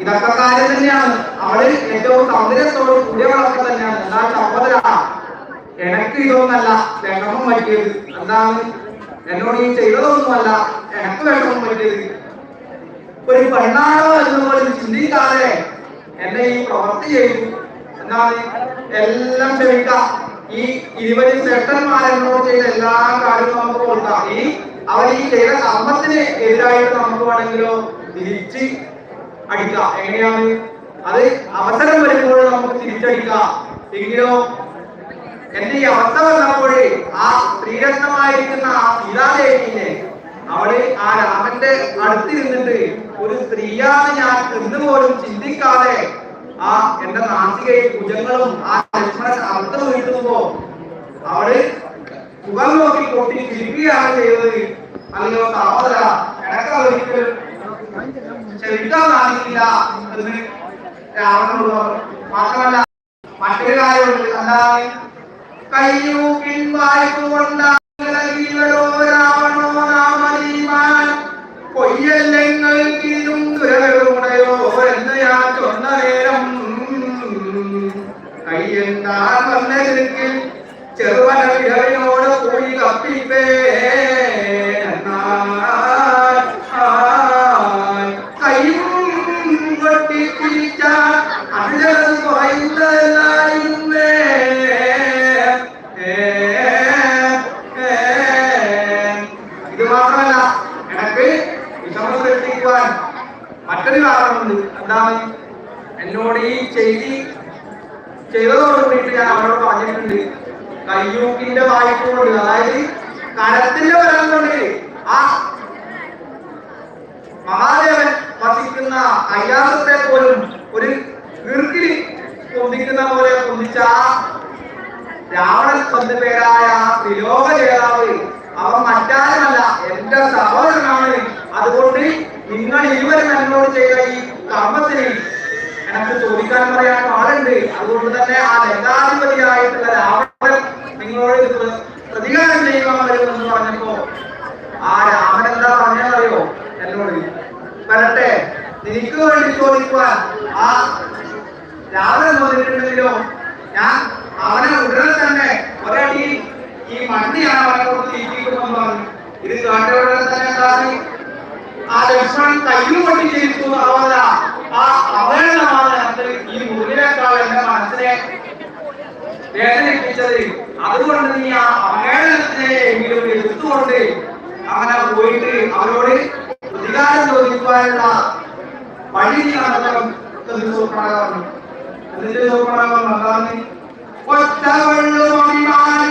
ഇതൊക്കെ കാര്യം തന്നെയാണ്. അവൾ ഏറ്റവും സൗന്ദര്യത്തോട് കൂടിയ കൂടിയവളൊക്കെ തന്നെയാണ്. എന്നാൽ സഹോദര എനക്ക് ഇതൊന്നല്ല വിഷമം പറ്റിയത് എന്താണ്? എന്നോട് ഈ ചെയ്തതൊന്നുമല്ല എനക്ക് വിഷമം പറ്റിയത് ഒരു പെണ്ണാണോ എന്ന് ചിന്തിക്കാതെ എന്നെ ഈ പ്രവൃത്തി ചെയ്തു. എന്താണ്? എല്ലാം ക്ഷമിക്കാം. ഈ ഇരുപത് ചേട്ടന്മാരെന്നോട് ചെയ്ത എല്ലാ കാര്യവും നമുക്ക് കൊടുക്കാം ഇനി അവർ ഈ ചെയ്ത കർമ്മത്തിന് എതിരായിട്ട് നമുക്ക് വേണമെങ്കിലോ തിരിച്ച് അടിക്കാം എങ്ങനെയാണ്? അത് അവസരം വരുമ്പോൾ നമുക്ക് തിരിച്ചടിക്കാം എങ്കിലോ എന്റെ ഈ അവസ്ഥ വന്നപ്പോൾ ആ സ്ത്രീരത്നമായിരിക്കുന്ന ആ സീതാദേവിനെ അവൾ ആ രാമന്റെ അടുത്ത് നിന്നിട്ട് ഒരു സ്ത്രീയാണ് ഞാൻ എന്ന് പോലും ചിന്തിക്കാതെ ആ എന്റെ നാസികയും ഭുജങ്ങളും ആ ലക്ഷ്മണൻ അർത്ഥം വീട്ടുമ്പോ അവൾ മുഖം നോക്കി കൊട്ടി ചിരിക്കുകയാണ് ചെയ്തത്. അല്ലയോ സഹോദര എനക്ക് ഒരിക്കലും ക്ഷമിക്കാൻ സാധിക്കില്ല എന്ന് രാവണനോട് പറഞ്ഞു മാത്രമല്ല മറ്റൊരു കാര്യമുണ്ട്. അല്ലാതെ കയ്യൂ വായ്പുകൊണ്ടോ രാവണോ നാമനീമാൻ കൊയ്യല്ലെങ്കിലും ദുരകളുടയോ എന്ന് നേരം കയ്യെന്താൻ വന്നതിരിക്കിൽ ചെറുവന വിടവിനോട് കൂടി കപ്പിപ്പേ. എന്നാൽ കാരണമുണ്ട് എന്താണ്? എന്നോട് ഈ ചെയ്തി ചെയ്തതോട് ഞാൻ അവരോട് പറഞ്ഞിട്ടുണ്ട്. കയ്യൂക്കിന്റെ വായ്പ കൊണ്ട് അതായത് കരത്തിന്റെ വരം ആ മഹാദേവൻ വസിക്കുന്ന കൈലാസത്തെ പോലും ഒരു വീർക്കിൽ പൊന്തിക്കുന്ന പോലെ പൊന്തിച്ച രാവണൻ പന്ത് പേരായ ത്രിലോക ജേതാവ്. അവൻ മറ്റാരുമല്ല എന്റെ സഹോദരനാണ്. അതുകൊണ്ട് നിങ്ങൾ ഇരുവരും എന്നോട് ചെയ്ത ഈ കർമ്മത്തിന് എനക്ക് ചോദിക്കാൻ പറയാൻ ആളുണ്ട് അതുകൊണ്ട് തന്നെ ആ ലങ്കാധിപതിയായിട്ടുള്ള രാവണൻ നിങ്ങളോട് പ്രതികാരം ചെയ്യുവാൻ വരുമെന്ന് പറഞ്ഞപ്പോ ആ രാമൻ എന്താ പറഞ്ഞറിയോ എന്നോട് വരട്ടെ. നിനക്ക് വേണ്ടി ചോദിക്കുവാൻ ആ രാവണൻ വന്നിട്ടുണ്ടെങ്കിലോ ഞാൻ അവനെ ഉടനെ തന്നെ ഒരടി ഈ മണ്ണിയാണ് അവനെ കൊടുത്ത് ഇരിക്കുമെന്ന് പറഞ്ഞു. ഇത് കേട്ടയുടനെ തന്നെ കാറി ആ ലക്ഷ്മണൻ കയ്യും കൊട്ടി ആ അവഹേളനമാണ് ഈ മുറിനേക്കാൾ എന്റെ മനസ്സിനെ വേദനിപ്പിച്ചത്. അതുകൊണ്ട് നീ ആ അവഹേളനത്തിനെ എങ്കിലും എടുത്തുകൊണ്ട് അങ്ങനെ പോയിട്ട് അവരോട് പ്രതികാരം ചോദിക്കുവാനുള്ള വഴി എന്നിട്ട് പറഞ്ഞു ഒറ്റ വെള്ളുമണിമാനിയെങ്കിൽ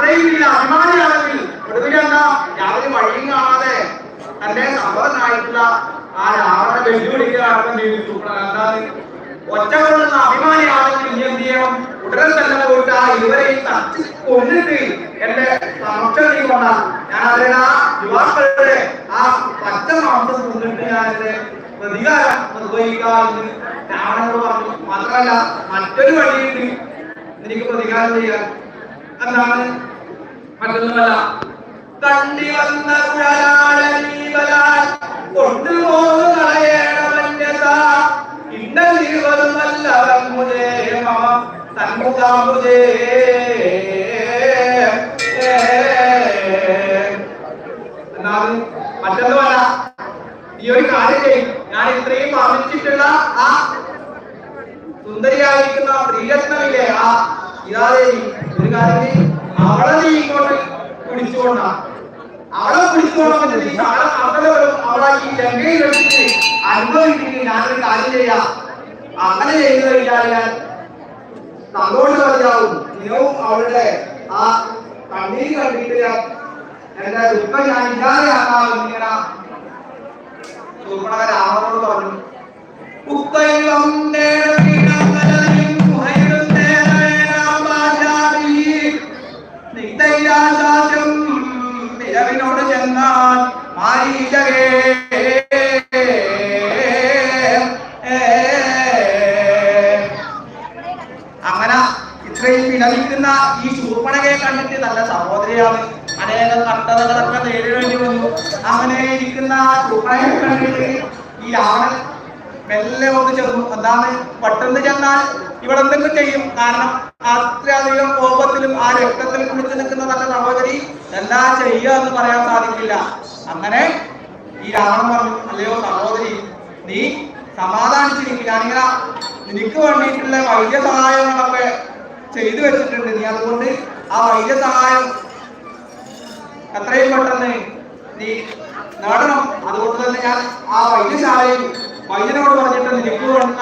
ഈ അത്രയും വലിയ അഭിമാനിയാണെങ്കിൽ ഒടുവിലെന്താ യാതൊരു വഴിയും കാണാതെ തന്റെ സഹോദരനായിട്ടുള്ള ആ രാവണ വെല്ലുവിളിക്കുകയാണ് ജീവിച്ചു ഒറ്റ കൊള്ളുന്ന അഭിമാനിയാണെങ്കിൽ ഇനി എന്ത് ചെയ്യണം? ഉടനെ തന്നെ പോയിട്ട് ആ ഇവരെയും തച്ച് കൊന്നിട്ട് എന്റെ സമക്ഷം കൊണ്ട ഞാൻ അതിന് ആ യുവാക്കളുടെ ആ പച്ച മാംസം കൊന്നിട്ട് ഞാൻ എന്റെ പ്രതികാരം നിർവഹിക്കാമെന്ന് രാവണനോട് പറഞ്ഞു. മാത്രമല്ല മറ്റൊരു വഴിയുണ്ട്. എനിക്ക് പ്രതികാരം ചെയ്യാൻ. എന്താണ്? മറ്റൊന്നുമല്ല കണ്ടി വന്ന കുഴലാളീവലാൽ കൊണ്ടുപോകുന്ന കളയണമന്യതാ ഇന്നലിവരുമല്ലവൻ മുതേ മമ തന്മുഖാമുതേ എന്നാണ് മറ്റൊന്നുമല്ല ഈ ഒരു കാര്യം ചെയ്യും. ഞാൻ ഇത്രയും വർണിച്ചിട്ടുള്ള ആ സുന്ദരിയായിരിക്കുന്ന സ്ത്രീരത്നമില്ലേ ആ ഇതാദേവി ഒരു കാര്യം അവളെ ഇങ്ങോട്ട് പിടിച്ചുകൊണ്ട അവളെ പിടിച്ചുകൊണ്ടെന്ന് അവളെ അവളെ അവളെ ഈ ലങ്കയിൽ വെച്ചിട്ട് അനുഭവിച്ചിട്ട് ഞാനൊരു കാര്യം ചെയ്യാം. അങ്ങനെ ചെയ്തു കഴിഞ്ഞാൽ ഞാൻ സന്തോഷവതിയാവും. ഇനവും അവളുടെ ആ കണ്ണീര് കണ്ടിട്ട് ഞാൻ എന്റെ ദുഃഖം ഞാൻ ഇല്ലാതെയാക്കാമെന്ന് ഇങ്ങനെ സൂർപ്പണ രാമനോട് പറഞ്ഞു ഉത്തൈവം നേടിനങ്ങലയും നിൽക്കുന്ന ഈ ശൂർപ്പണകയെ കണ്ടിട്ട് നല്ല സഹോദരിയാണ്. അനേകം കഷ്ടതകളൊക്കെ നേരിടേണ്ടി വന്നു. അങ്ങനെ ഇരിക്കുന്ന ആ ശൂർപ്പണകയെ കണ്ടിട്ട് ഈ ആണ് മെല്ലെ ഒന്ന് ചെന്നു. എന്താണ്? പെട്ടെന്ന് ചെന്നാൽ ഇവിടെ എന്തെങ്കിലും ചെയ്യും. കാരണം അത്രയധികം കോപത്തിലും ആ രക്തത്തിൽ കുളിച്ചു നിൽക്കുന്ന നല്ല സഹോദരി എന്താ ചെയ്യുക എന്ന് പറയാൻ സാധിക്കില്ല. അങ്ങനെ ഈ രാവണൻ പറഞ്ഞു അല്ലയോ സഹോദരി നീ സമാധാനിച്ചിരിക്കുക ഞാനിങ്ങനെ നിനക്ക് വേണ്ടിയിട്ടുള്ള വൈദ്യസഹായങ്ങളൊക്കെ ചെയ്തു വെച്ചിട്ടുണ്ട്. നീ അതുകൊണ്ട് ആ വൈദ്യ സഹായം എത്രയും പെട്ടെന്ന് നീ നേടണം. അതുകൊണ്ട് തന്നെ ഞാൻ ആ വൈദ്യശാലയിൽ വൈദ്യനോട് പറഞ്ഞിട്ട് നിനക്ക് വേണ്ട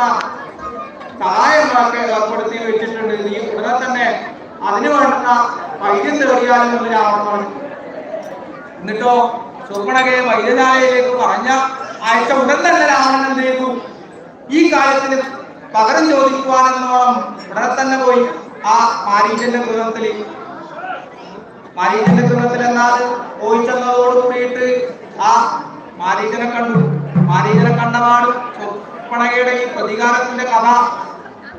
സഹായം ഏർപ്പെടുത്തി വെച്ചിട്ടുണ്ട്. നീ ഉടനെ തന്നെ അതിന് വേണ്ട വൈദ്യം തേടിയാലും എന്ന് രാവണൻ പറഞ്ഞു എന്നിട്ടോ ശൂർപ്പണകയെ വൈദ്യശാലയിലേക്ക് പറഞ്ഞ അയച്ച ഉടൻ തന്നെ രാവണൻ എന്ത് ചെയ്തു? ഈ കാര്യത്തിന് പകരം ചോദിക്കുവാനെന്നോളം ഉടനെ തന്നെ പോയി. ആ മാരീചന്റെ ഗൃഹത്തിൽ മാരീചന്റെ ഗൃഹത്തിൽ എന്നാൽ പോയി ചെന്നതോട് കൂടിയിട്ട് ആ മാരീജനെ കണ്ടു. മാരീജനെ കണ്ടപാടും ശൂർപ്പണകയുടെ ഈ പ്രതികാരത്തിന്റെ കഥ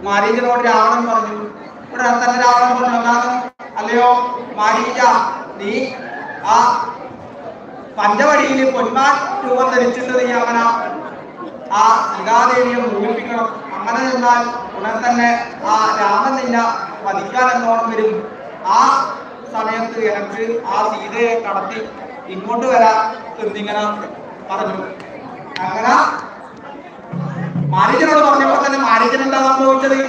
മാരീജനോട് രാവണൻ പറഞ്ഞു. ഇവിടെ തന്നെ രാവണൻ പറഞ്ഞു അല്ലാതെ അല്ലയോ മാരീജ നീ ആ പഞ്ചവടിയിൽ പൊന്മാൻ രൂപം ധരിച്ചിട്ട് നീ അങ്ങനെ ആ സീതാദേവിയെ മോഹിപ്പിക്കണം. അങ്ങനെ നിന്നാൽ ഉടൻ തന്നെ ആ രാമൻ നിന്നെ വധിക്കാൻ എന്നോണം വരും ആ സമയത്ത് എനിക്ക് ആ സീതയെ കടത്തി ഇങ്ങോട്ട് വരാ എന്നിങ്ങനെ പറഞ്ഞു? അങ്ങനെ മാനേജനോട് പറഞ്ഞപ്പോൾ തന്നെ മാനേജൻ എന്താ സംഭവിച്ചത്?